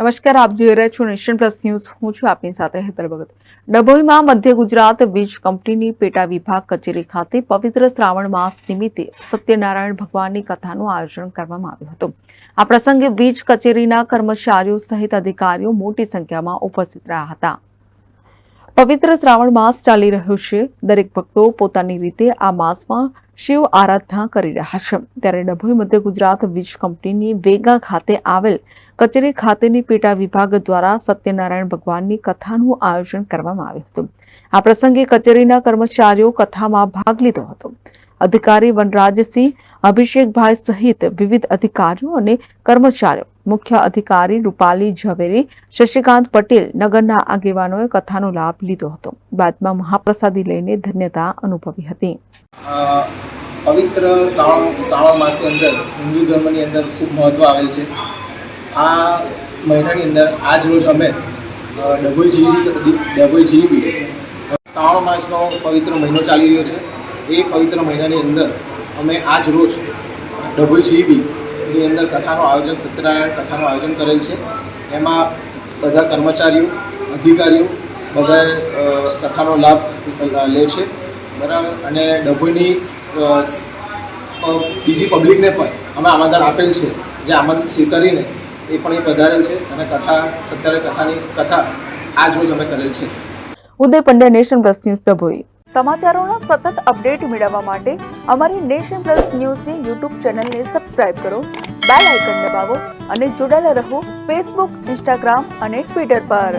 નમસ્કાર, આપ જોઈ રહ્યા છો નેશન પ્લસ ન્યૂઝ. હું છું આપની સાથે હેતર ભગત. ડભોઈમાં મધ્ય ગુજરાત વીજ કંપનીની પેટા વિભાગ કચેરી ખાતે પવિત્ર શ્રાવણ માસ નિમિત્તે સત્યનારાયણ ભગવાનની કથાનું આયોજન કરવામાં આવ્યું હતું. આ પ્રસંગે વીજ કચેરીના કર્મચારીઓ સહિત અધિકારીઓ મોટી સંખ્યામાં ઉપસ્થિત રહ્યા હતા. પવિત્ર શ્રાવણ માસ ચાલી રહ્યો છે. દરેક ભક્તો પોતાની રીતે આ માસમાં શિવ આરાધના કરી રહ્યા છે. ત્યારે ડભોઈ મધ્ય ગુજરાત વીજ કંપનીની વેગા ખાતે આવેલ કચેરી ખાતેની પેટા વિભાગ દ્વારા સત્યનારાયણ ભગવાનની કથાનું આયોજન કરવામાં આવ્યું હતું. આ પ્રસંગે કચેરીના કર્મચારીઓ કથામાં ભાગ લીધો હતો. અધિકારી વનરાજસિંહ, અભિષેકભાઈ સહિત વિવિધ અધિકારીઓ અને કર્મચારીઓ, મુખ્ય અધિકારી રૂપાલી ઝવેરી, શશિકાંત પટેલ નગરના આગેવાનોએ કથાનો લાભ લીધો હતો. બાદમાં મહાપ્રસાદી લઈને ધન્યતા અનુભવી હતી. પવિત્ર શ્રાવણ શ્રાવણ માસની અંદર, હિન્દુ ધર્મની અંદર ખૂબ મહત્ત્વ આવેલ છે. આ મહિનાની અંદર આજ રોજ અમે ડભોઈ જીવી, ડભોઈ શ્રાવણ માસનો પવિત્ર મહિનો ચાલી રહ્યો છે. એ પવિત્ર મહિનાની અંદર અમે આજ રોજ ડભોઈ અંદર કથાનું આયોજન, સત્યનારાયણ કથાનું આયોજન કરેલ છે. એમાં બધા કર્મચારીઓ, અધિકારીઓ બધા કથાનો લાભ લે છે. બરાબર? અને ડભોઈની બીજી પબ્લિકને પણ અમે આમંત્રણ આપેલ છે, જે આમંત્રણ સ્વીકારીને એ પણ એ પધારેલ છે. અને કથા, સત્યારે કથાની કથા આજ રોજ અમે કરેલ છે. Uday Pandya, nation plus news, Dabhoi. સમાચારોના સતત અપડેટ મેળવવા માટે અમારી નેશન પ્લસ ન્યૂઝની યુટ્યુબ ચેનલને સબસ્ક્રાઇબ કરો, બેલ આઇકન દબાવો અને જોડાયેલા રહો ફેસબુક, ઇન્સ્ટાગ્રામ અને ટ્વિટર પર.